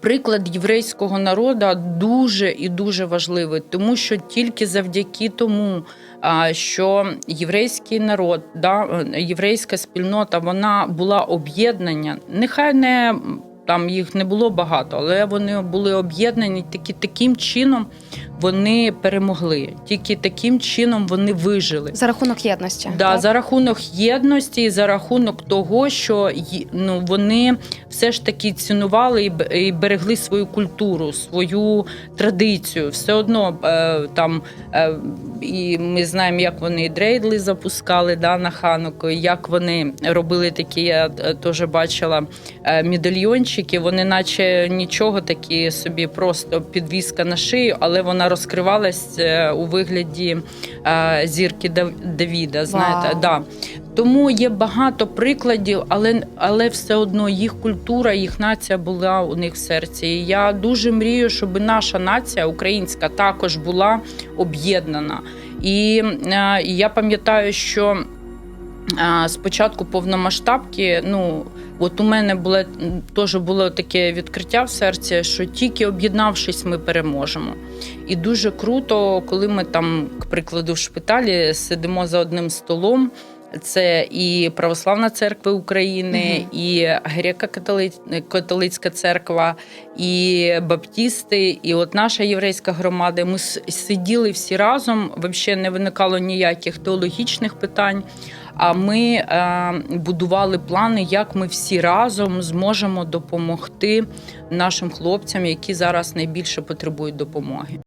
Приклад єврейського народу дуже і дуже важливий, тому що тільки завдяки тому, що єврейський народ, да, єврейська спільнота, вона була об'єднання. Нехай не там їх не було багато, але вони були об'єднані тільки таким чином вони перемогли. Тільки таким чином вони вижили. За рахунок єдності. Да, так? за рахунок єдності, і за рахунок того, що ну, вони все ж таки цінували і берегли свою культуру, свою традицію. Все одно е, там е, і ми знаємо, як вони дрейдли запускали да, на хануку, і як вони робили такі, я е, теж бачила медальйончики. Вони, наче нічого такі собі, просто підвіска на шию, але вона розкривалась у вигляді зірки Дав- Давіда. Знаєте, Вау. да. Тому є багато прикладів, але, але все одно їх культура, їх нація була у них в серці. І я дуже мрію, щоб наша нація українська також була об'єднана. І е, я пам'ятаю, що е, спочатку повномасштабки, ну от у мене було теж було таке відкриття в серці, що тільки об'єднавшись, ми переможемо. І дуже круто, коли ми там, к прикладу, в шпиталі сидимо за одним столом. Це і Православна церква України, і греко-католицька церква, і баптісти, і от наша єврейська громада. Ми сиділи всі разом. Взагалі не виникало ніяких теологічних питань. А ми е, будували плани, як ми всі разом зможемо допомогти нашим хлопцям, які зараз найбільше потребують допомоги.